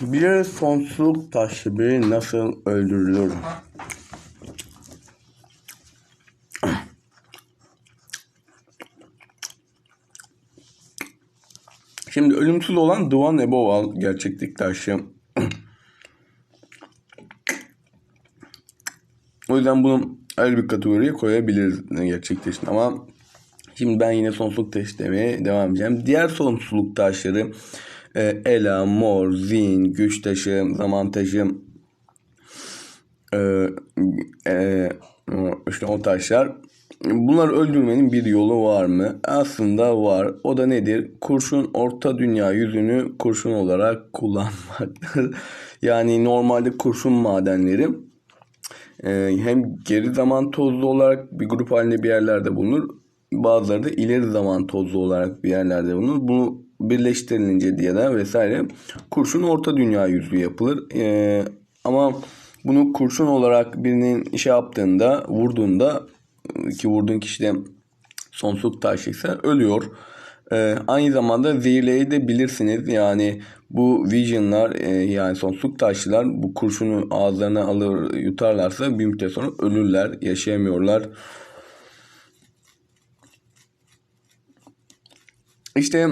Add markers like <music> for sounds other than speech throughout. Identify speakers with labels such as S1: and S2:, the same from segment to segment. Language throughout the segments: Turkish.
S1: Bir sonsuzluk taşlı nasıl öldürülür? Şimdi ölümsüz olan Duan Eboval gerçeklik taşı. o yüzden bunu ayrı bir kategoriye koyabiliriz gerçekleşin ama şimdi ben yine sonsuzluk taşı demeye devam edeceğim. Diğer sonsuzluk taşları e, Ela, Mor, Zin, Güç taşı, Zaman taşı, e, e, işte o taşlar. Bunları öldürmenin bir yolu var mı? Aslında var. O da nedir? Kurşun orta dünya yüzünü kurşun olarak kullanmaktır. <laughs> yani normalde kurşun madenleri e, hem geri zaman tozlu olarak bir grup halinde bir yerlerde bulunur. Bazıları da ileri zaman tozlu olarak bir yerlerde bulunur. Bunu birleştirilince diye de vesaire kurşun orta dünya yüzü yapılır. E, ama bunu kurşun olarak birinin işe yaptığında, vurduğunda ki vurduğun kişi de sonsuzluk taşıysa ölüyor. Ee, aynı zamanda zehirleyi de bilirsiniz. Yani bu visionlar e, yani sonsuzluk taşlılar bu kurşunu ağızlarına alır yutarlarsa bir müddet sonra ölürler, yaşayamıyorlar. İşte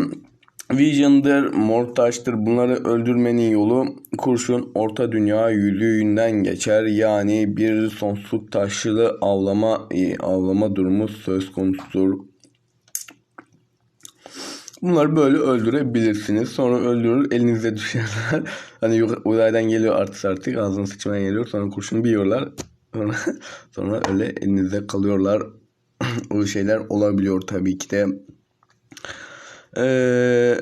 S1: Vision'dır, Mortaş'tır bunları öldürmenin yolu kurşun orta dünya yüzüğünden geçer. Yani bir sonsuzluk taşlı avlama e, avlama durumu söz konusudur. Bunları böyle öldürebilirsiniz. Sonra öldürür elinize düşerler. <laughs> hani uzaydan geliyor artık artık ağzını sıçmaya geliyor. Sonra kurşun bir yiyorlar. Sonra, <laughs> sonra öyle elinizde kalıyorlar. <clears throat> o şeyler olabiliyor tabii ki de. Ee,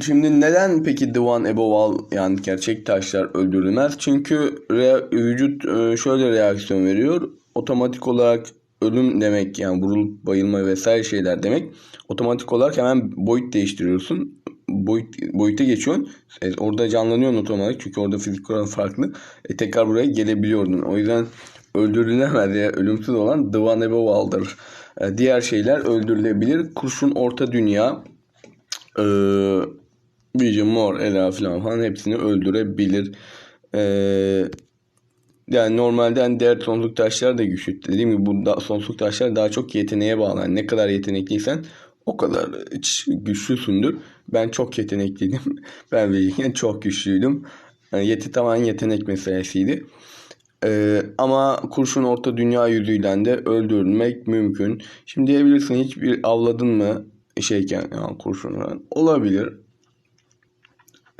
S1: şimdi neden peki Divan Eboval yani gerçek taşlar öldürülmez? Çünkü re- vücut e, şöyle reaksiyon veriyor. Otomatik olarak ölüm demek yani vurulup bayılma vesaire şeyler demek. Otomatik olarak hemen boyut değiştiriyorsun. Boyut, boyuta geçiyorsun. E, orada canlanıyorsun otomatik çünkü orada fizik olarak farklı. E, tekrar buraya gelebiliyordun. O yüzden öldürülemez ya ölümsüz olan Divan Eboval'dır. E, diğer şeyler öldürülebilir. Kurşun orta dünya e, Mor, Ela falan falan hepsini öldürebilir. E, yani normalde hani diğer sonsuzluk taşlar da güçlü. Dediğim gibi bu da, sonsuzluk taşlar daha çok yeteneğe bağlı. Yani ne kadar yetenekliysen o kadar güçlüsündür. Ben çok yetenekliydim. <laughs> ben verirken çok güçlüydüm. Yani yeti tamamen yetenek meselesiydi. Ee, ama kurşun orta dünya yüzüyle de öldürülmek mümkün. Şimdi diyebilirsin hiçbir avladın mı şeyken yani kurşunu olabilir.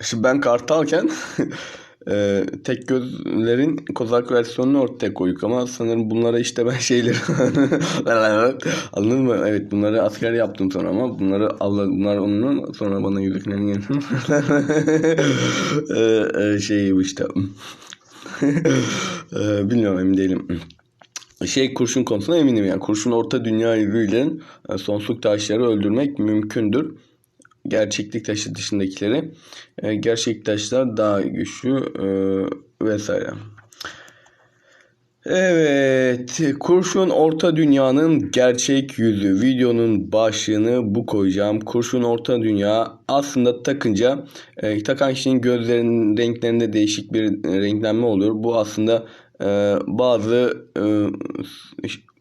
S1: Şimdi ben kartalken <laughs> e, tek gözlerin kozak versiyonunu ortaya koyduk ama sanırım bunlara işte ben şeyleri <laughs> anladın mı? Evet bunları asker yaptım sonra ama bunları avla bunlar onun sonra bana yüzüklerini <laughs> e, şey işte <laughs> ee, bilmiyorum emin değilim. Şey kurşun konusunda eminim yani kurşun orta dünya yüzüyle e, sonsuzluk taşları öldürmek mümkündür. Gerçeklik taşı dışındakileri. E, gerçek taşlar daha güçlü e, vesaire. Evet, Kurşun Orta Dünya'nın gerçek yüzü. Videonun başlığını bu koyacağım. Kurşun Orta Dünya aslında takınca e, takan kişinin gözlerinin renklerinde değişik bir renklenme oluyor. Bu aslında e, bazı e,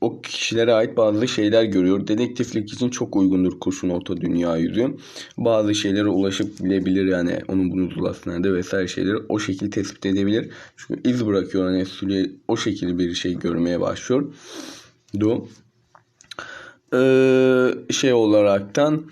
S1: o kişilere ait bazı şeyler görüyor. Dedektiflik için çok uygundur kurşun orta dünya yüzü. Bazı şeylere ulaşıp bilebilir yani onun bunu zulasına nerede vesaire şeyleri o şekilde tespit edebilir. Çünkü iz bırakıyor hani Süley o şekilde bir şey görmeye başlıyor. Du. Ee, şey olaraktan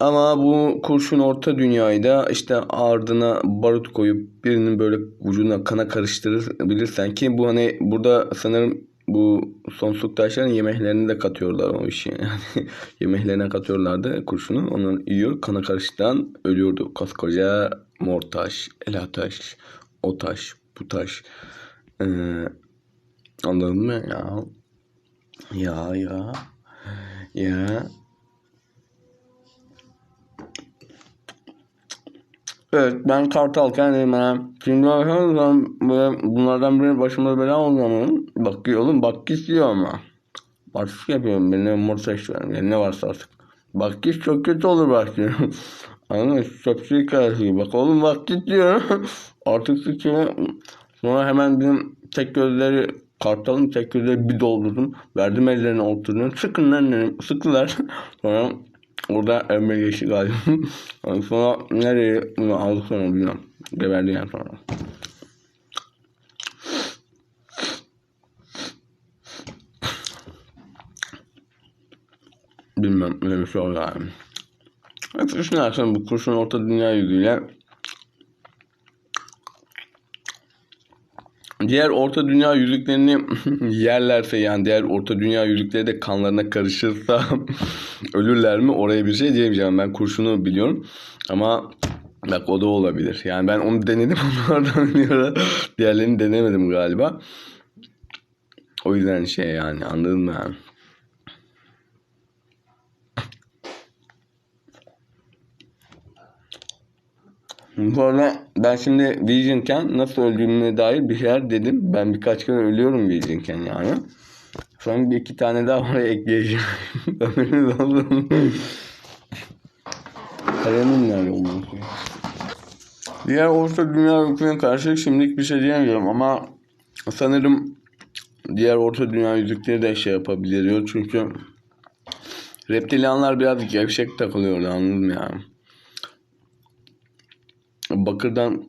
S1: ama bu kurşun orta dünyayı da işte ardına barut koyup birinin böyle vücuduna kana karıştırabilirsen ki bu hani burada sanırım bu sonsuzluk taşların yemeklerini de katıyorlar o işi. <laughs> Yani yemeklerine katıyorlardı kurşunu. Onu yiyor. Kana karıştıran ölüyordu. Koskoca mor taş, ela taş, o taş, bu taş. Ee, anladın mı ya? Ya ya. Ya. Evet ben kartalken dedim ben. Şimdi bakarsan böyle bunlardan biri başıma bela olacağım. Bak oğlum bak istiyor ama. Başlık yapıyorum. Benim mor seç ver. Yani ne varsa artık. Bak çok kötü olur bak <laughs> Anladın mı? Çöpçü hikayesi gibi. Bak oğlum vakit diyorum. <laughs> Artık sıçraya sonra hemen bizim tek gözleri kartalın tek gözleri bir doldurdum. Verdim ellerine oturdum. Sıkın lan dedim. Sıktılar. <laughs> sonra orada Emre geçti galiba. <laughs> Sonra nereye bunu aldık sonra bilmiyorum. Geberdi yani sonra. Bilmem öyle bir şey oldu yani. Hep düşünersen bu kurşun orta dünya yüzüyle diğer orta dünya yüzüklerini <laughs> yerlerse yani diğer orta dünya yüzükleri de kanlarına karışırsa <laughs> ölürler mi oraya bir şey diyemeyeceğim. Ben kurşunu biliyorum ama bak o da olabilir. Yani ben onu denedim <laughs> onlardan diğerlerini denemedim galiba. O yüzden şey yani anladın mı yani? Bu arada ben şimdi Vision'ken nasıl öldüğüme dair bir şeyler dedim. Ben birkaç kere ölüyorum Vision'ken yani. Son bir iki tane daha oraya ekleyeceğim. <laughs> Haberiniz olsun. Kalemim nerede olmalı? Diğer orta dünya hükmüne karşı şimdilik bir şey diyemiyorum ama sanırım diğer orta dünya yüzükleri de şey yapabiliyor çünkü reptilyanlar biraz gevşek takılıyordu anladın mı yani? Bakırdan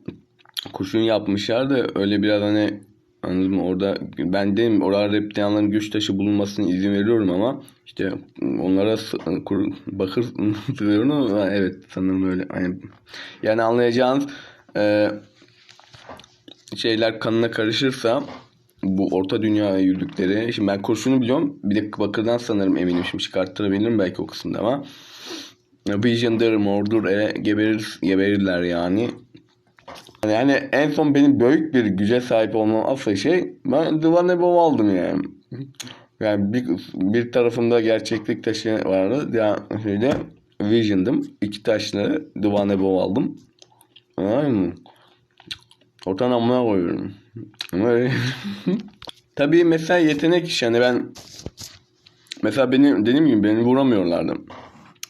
S1: kurşun yapmışlar da öyle biraz hani anladın mı orada ben dedim orada reptilyanların güç taşı bulunmasına izin veriyorum ama işte onlara kur, bakır <laughs> sığıyorum evet sanırım öyle yani, yani anlayacağınız e, şeyler kanına karışırsa bu orta dünya yüzükleri şimdi ben kurşunu biliyorum bir de bakırdan sanırım eminim şimdi çıkarttırabilirim belki o kısımda ama Vision'dır, Mordor e, geberir, geberirler yani. Yani en son benim büyük bir güce sahip olmam asıl şey ben Divan Ebov aldım yani. Yani bir, bir tarafında gerçeklik taşı vardı. Ya şöyle Vision'dım. İki taşları Divan Ebov aldım. Anladın mı? Ortadan amına koyuyorum. <laughs> Tabii mesela yetenek iş yani ben mesela beni dediğim gibi beni vuramıyorlardı.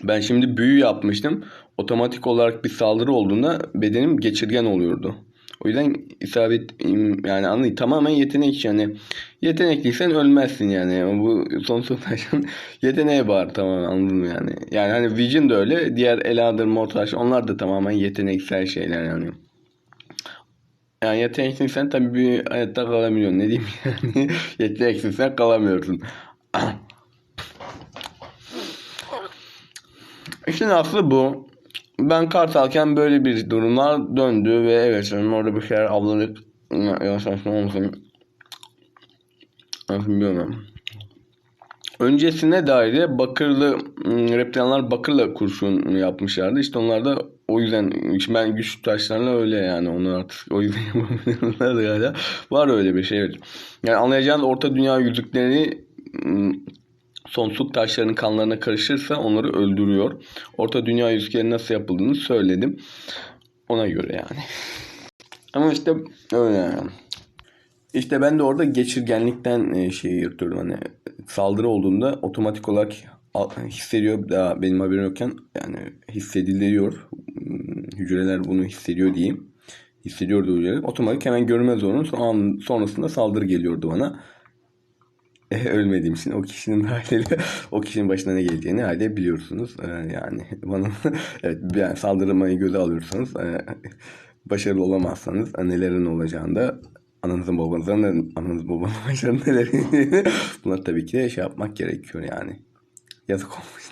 S1: Ben şimdi büyü yapmıştım. Otomatik olarak bir saldırı olduğunda bedenim geçirgen oluyordu. O yüzden isabet yani anlayın tamamen yetenek yani yetenekliysen ölmezsin yani. Bu sonsuz taşın <laughs> yeteneğe bağır tamamen anladın mı yani? Yani hani Vision da öyle diğer Eladır Mortaş onlar da tamamen yeteneksel şeyler yani. Yani yetenekliysen tabii bir hayatta kalamıyorsun. Ne diyeyim <laughs> yani? Yeteneksizsen kalamıyorsun <clears throat> İşin aslı bu. Ben Kartalken böyle bir durumlar döndü ve evet orada bir şeyler avladık. Yavaş ne olmasın. Bilmiyorum. Öncesine dair de bakırlı hmm, reptilanlar bakırla kurşun yapmışlardı. İşte onlar da o yüzden ben güç taşlarla öyle yani onu artık o yüzden <laughs> yapabilirler galiba. Var öyle bir şey evet. Yani anlayacağınız orta dünya yüzüklerini hmm, sonsuz taşların kanlarına karışırsa onları öldürüyor. Orta dünya yüzükleri nasıl yapıldığını söyledim. Ona göre yani. <laughs> Ama işte öyle. İşte ben de orada geçirgenlikten şeyi yırtıyorum. Hani saldırı olduğunda otomatik olarak hissediyor daha benim haberim yokken yani hissediliyor. Hmm, hücreler bunu hissediyor diyeyim. Hissediyordu hücreler. Otomatik hemen görmez onun. Sonrasında saldırı geliyordu bana. <laughs> ölmediğim için o kişinin <laughs> haliyle o kişinin başına ne geleceğini haliyle biliyorsunuz. Ee, yani bana <laughs> evet yani saldırmayı göze alıyorsanız e, başarılı olamazsanız e, nelerin olacağını da ananızın babanızın ananız babanın başarılı nelerin buna tabii ki de şey yapmak gerekiyor yani. Yazık olmuş.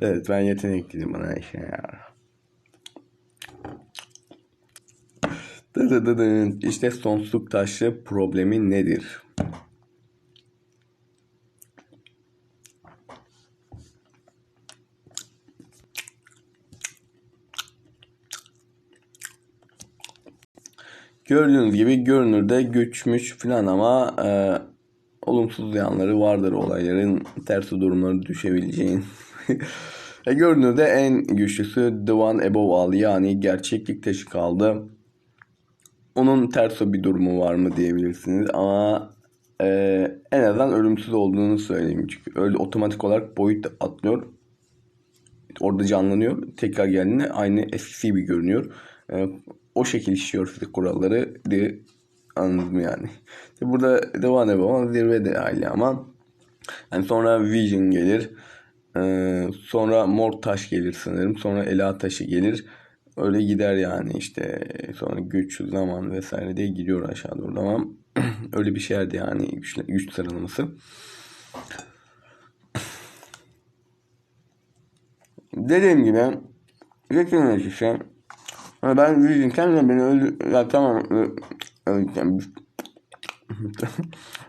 S1: evet ben yetenekliyim bana işe ya. İşte sonsuzluk taşı problemi nedir? Gördüğünüz gibi görünürde güçmüş falan ama e, olumsuz yanları vardır olayların ters durumları düşebileceğin. <laughs> e, görünürde en güçlüsü The One Above All yani gerçeklik taşı kaldı. Onun ters bir durumu var mı diyebilirsiniz ama e, en azından ölümsüz olduğunu söyleyeyim. Çünkü öyle otomatik olarak boyut atlıyor. Orada canlanıyor. Tekrar geldiğinde aynı eskisi gibi görünüyor. E, o şekil işliyor fizik kuralları diye anladım yani. İşte burada devam edelim zirvede aile ama yani sonra Vision gelir. Ee, sonra Mor Taş gelir sanırım. Sonra Ela Taşı gelir. Öyle gider yani işte sonra güç, zaman vesaire diye gidiyor aşağı doğru ama <clears throat> öyle bir şeydi yani güç, güç sıralaması. Dediğim gibi Rekin işte ben Vision kendine beni öldü ya tamam öldüreceğim. <laughs>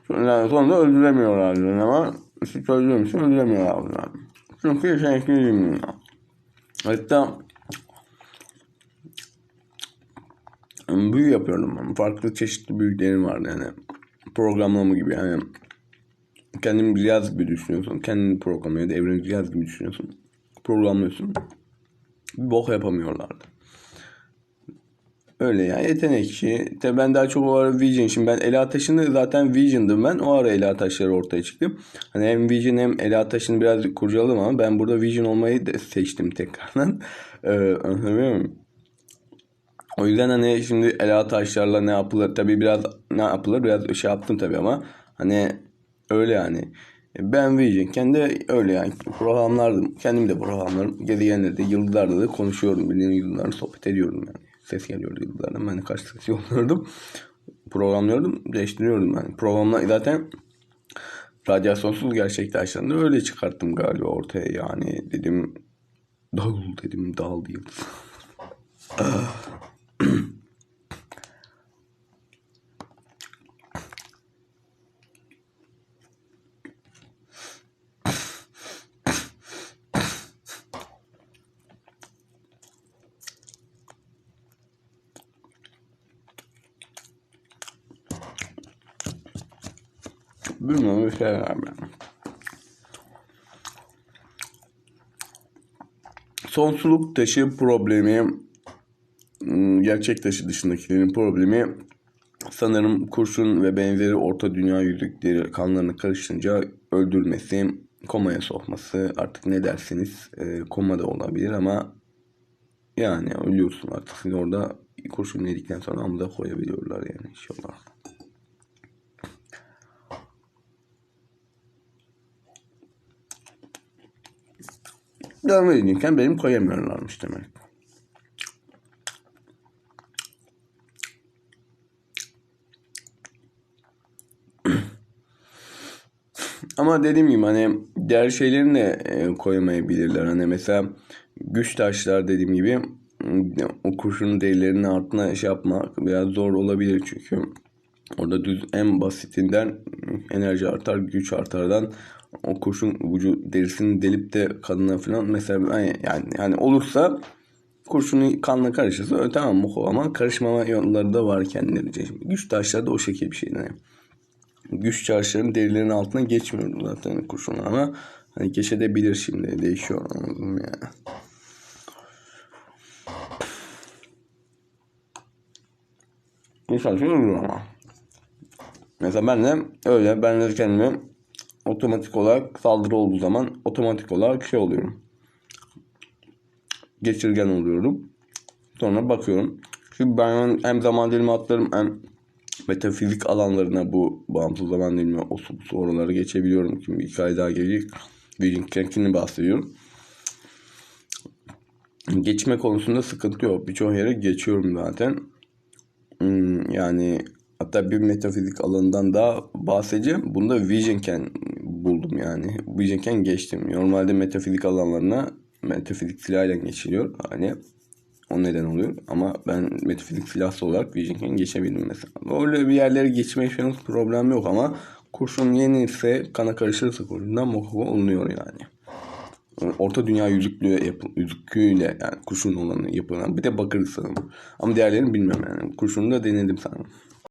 S1: yani sonunda öldüremiyorlar ama işte söylediğim için öldüremiyorlar. Çünkü yetenekliyim ya. Hatta büyü yapıyorum ben. Farklı çeşitli büyüklerim vardı yani. Programlama gibi yani. Kendini Riyaz gibi düşünüyorsun. Kendini programlıyor. Evreni Riyaz gibi düşünüyorsun. Programlıyorsun. Bir bok yapamıyorlardı. Öyle ya yetenekçi. De ben daha çok o ara Vision. Şimdi ben Ela Taşı'nı zaten Vision'dım ben. O ara Ela Taşları ortaya çıktı. Hani hem Vision hem Ela Taşı'nı biraz kurcaladım ama ben burada Vision olmayı da seçtim tekrardan. <laughs> Ee? O yüzden hani şimdi Ela Taşlarla ne yapılır? Tabii biraz ne yapılır? Biraz şey yaptım tabii ama hani öyle yani. Ben Vision kendi öyle yani programlardım. Kendim de programlarım. Gezegenlerde, yıldızlarda da konuşuyorum. Bildiğim yıldızlarla sohbet ediyorum yani ses geliyordu yıldızlardan. Ben de kaç ses yolluyordum. <laughs> Programlıyordum. Değiştiriyordum yani. Programla zaten radyasyonsuz gerçekte açlarında öyle çıkarttım galiba ortaya yani. Dedim dağıl dedim dağıldı yıldız. <laughs> Bilmiyorum bir şey ben. Sonsuzluk taşı problemi hmm, gerçek taşı dışındakilerin problemi sanırım kurşun ve benzeri orta dünya yüzükleri kanlarını karışınca öldürmesi, komaya sokması artık ne dersiniz e, koma da olabilir ama yani ölüyorsun artık. Şimdi orada kurşun yedikten sonra amuda koyabiliyorlar yani inşallah. Dövme edinirken benim koyamıyorlarmış demek. Ama dediğim gibi hani diğer şeylerini de e, koyamayabilirler. Hani mesela güç taşlar dediğim gibi o kurşunun derilerinin altına şey yapmak biraz zor olabilir çünkü orada düz en basitinden enerji artar, güç artardan o kurşun ucu derisini delip de kanına falan mesela yani yani olursa kurşunu kanla karışırsa tamam mı ama karışmama yolları da var kendilerince. Güç taşları da o şekilde bir şey. Yani güç taşların derilerin altına geçmiyor zaten kurşun ama hani geçebilir şimdi değişiyor anladın mı ya. Mesela şey ama. Mesela ben de öyle ben de kendimi otomatik olarak saldırı olduğu zaman otomatik olarak şey oluyorum. Geçirgen oluyorum. Sonra bakıyorum. Çünkü ben hem zaman dilimi atlarım hem metafizik alanlarına bu bağımsız zaman dilimi o su oraları geçebiliyorum. Şimdi bir hikaye daha gelecek. Vision Crank'ini bahsediyorum. Geçme konusunda sıkıntı yok. Birçok yere geçiyorum zaten. Hmm, yani hatta bir metafizik alanından daha bahsedeceğim. Bunda Visionken buldum yani. Visionken geçtim. Normalde metafizik alanlarına metafizik silahıyla geçiliyor. Hani o neden oluyor. Ama ben metafizik silahsı olarak Visionken geçebildim mesela. Öyle bir yerlere geçme falan problem yok ama kurşun yenilse kana karışırsa kurşundan mokubu olunuyor yani. Orta Dünya yüzüklüğü yapı, yüzüklüğüyle yani kurşun olanı yapılan bir de bakır sanırım. Ama diğerlerini bilmiyorum yani. Kurşunu da denedim sanırım.